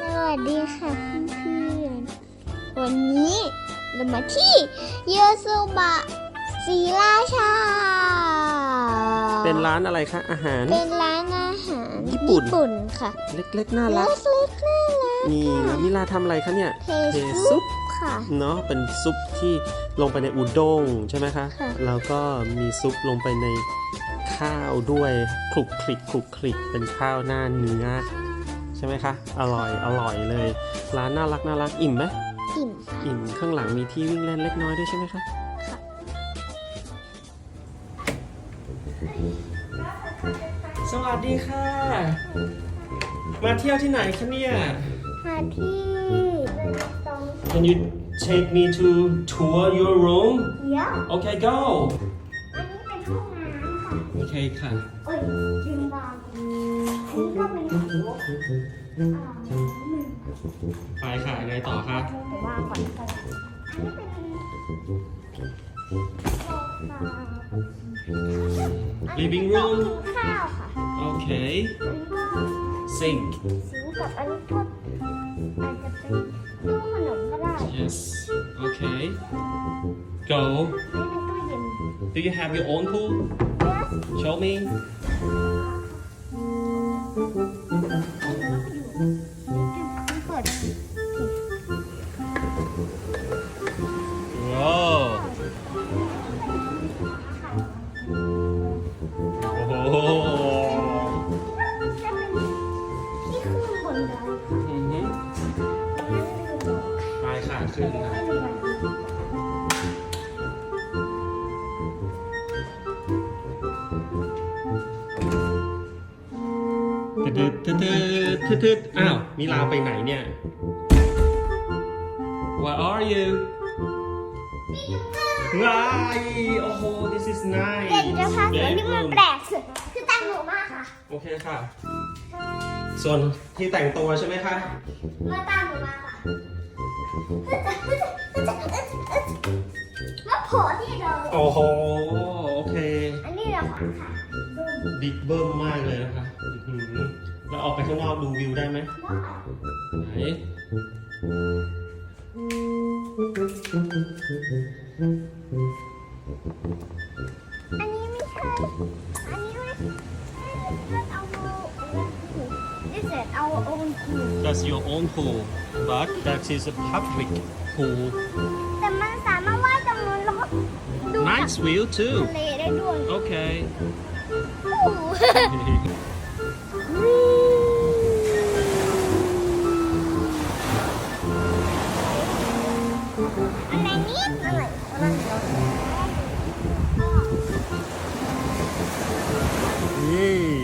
สวัสดีค่ะเพื่อนๆวันนี้เรามาที่เยโซบะศรีราชา เป็นร้านอะไรคะอาหาร เป็นร้านอาหารญี่ปุ่นปุ่นค่ะ เล็กๆน่าเล็รักกๆน่ารักนี่แล้วมิลาทำอะไรคะเนี่ยเทเทซุซุปปค่ะเนาะเป็นซุปที่ลงไปในอุด้งใช่ไหมคะค่ะแล้วก็มีซุปลงไปในข้าวด้วยคลุกคลิกคลุกคลิกเป็นข้าวหน้าเนื้อใช่ไหมคะ อร่อย อร่อยเลย ร้านน่ารักน่ารัก อิ่มไหมอิ่มค่ะอิ่มข้างหลังมีที่วิ่งเล่นเล็กน้อยด้วยใช่ไหมคะค่ะสวัสดีค่ะ มาเที่ยวที่ไหนคะเนี่ย มาที่ตรง Can you take me to tour your room เดี๋ยว Okay go อันนี้เป็นห้องน้ำค่ะ โอเคค่ะ เอ้ยจิงบางอันนี้ก็เป็นห้อง น้ำไปค่ะไงต่อคะแต่ว่าก่อนก็ได้อันนี้เป็นโซฟา Living โต๊ะ room กินข้าวค่ะโอเคอันนี้ก็ sink สิงกับอันนี้ก็อาจจะเป็นตู้ขนมก็ได้ yes okay go นี่เป็นตู้เย็น do you have your own pool yes show me มัน เปิดว้าวโอ้โหจะเป็นที่ขึ้นบนเลยอือหืองั้นลือกไปค่ะขึ้นะ ตึ๊ดตึ๊ดตึ๊ดตึ๊ดตึ๊ดอ้าวมีลาวไปไหนเนี่ย Where are you ว้ายโอ้โห this is nice เดี๋ยวจะพาสวนที่มัน Bedroom แปลกสุดคือแตงโมมากค่ะ โอเคค่ะ ส่วนที่แต่งตัวใช่ไหมคะมาตามหนูมาค่ะแล้วโผล่ที่เราโอ้โห โอเค อันนี้เราขอค่ะ บิ๊กเบิ้มมากเลยนะคะอื้อหือแล้วออกไปข้างนอกดูวิวได้ไหมไหนอันนี้ไม่ใช่ อันนี้ไม่ไม่เอาโมนี่เสร็จเอาโอนคู That's your own pool but that is a public pool แต่มันสามารถว่ายตรงนู้นแล้วก็ดูจาก nice view too ทะเลได้ด้วย okay Yay!